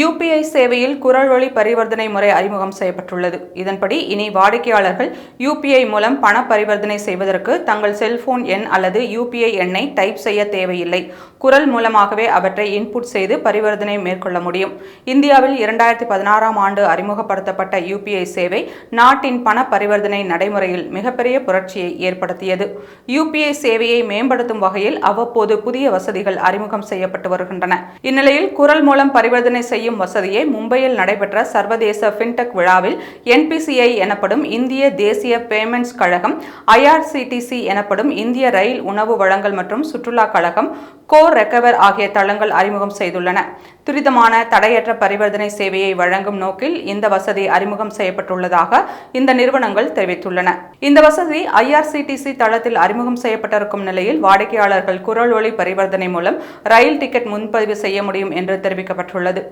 UPI சேவையில் குரல் வழி பரிவர்த்தனை முறை அறிமுகம் செய்யப்பட்டுள்ளது. இதன்படி இனி வாடிக்கையாளர்கள் யூபிஐ மூலம் பண பரிவர்த்தனை செய்வதற்கு தங்கள் செல்போன் எண் அல்லது யூபிஐ எண்ணை டைப் செய்ய தேவையில்லை. குரல் மூலமாகவே அவற்றை இன்புட் செய்து பரிவர்த்தனை மேற்கொள்ள முடியும். இந்தியாவில் இரண்டாயிரத்தி பதினாறாம் ஆண்டு அறிமுகப்படுத்தப்பட்ட யூபிஐ சேவை நாட்டின் பண பரிவர்த்தனை நடைமுறையில் மிகப்பெரிய புரட்சியை ஏற்படுத்தியது. யூபிஐ சேவையை மேம்படுத்தும் வகையில் அவ்வப்போது புதிய வசதிகள் அறிமுகம் செய்யப்பட்டு வருகின்றன. இந்நிலையில் குரல் மூலம் பரிவர்த்தனை செய்யும் வசதியை மும்பையில் நடைபெற்ற சர்வதேச ஃபின்டெக் விழாவில் என்பிசிஐ எனப்படும் இந்திய தேசிய பேமெண்ட்ஸ் கழகம் ஐஆர்சிடிசி எனப்படும் இந்திய ரயில் உணவு வழங்கல் மற்றும் சுற்றுலா கழகம் கோ ரெக்கவர் ஆகிய தளங்கள் அறிமுகம் செய்துள்ளன. துரிதமான தடையற்ற பரிவர்த்தனை சேவையை வழங்கும் நோக்கில் இந்த வசதி அறிமுகம் செய்யப்பட்டுள்ளதாக இந்த நிறுவனங்கள் தெரிவித்துள்ளன. இந்த வசதி ஐஆர்சிடிசி தளத்தில் அறிமுகம் செய்யப்பட்டிருக்கும் நிலையில் வாடிக்கையாளர்கள் குரல் ஒளி பரிவர்த்தனை மூலம் ரயில் டிக்கெட் முன்பதிவு செய்ய முடியும் என்று தெரிவிக்கப்பட்டுள்ளது.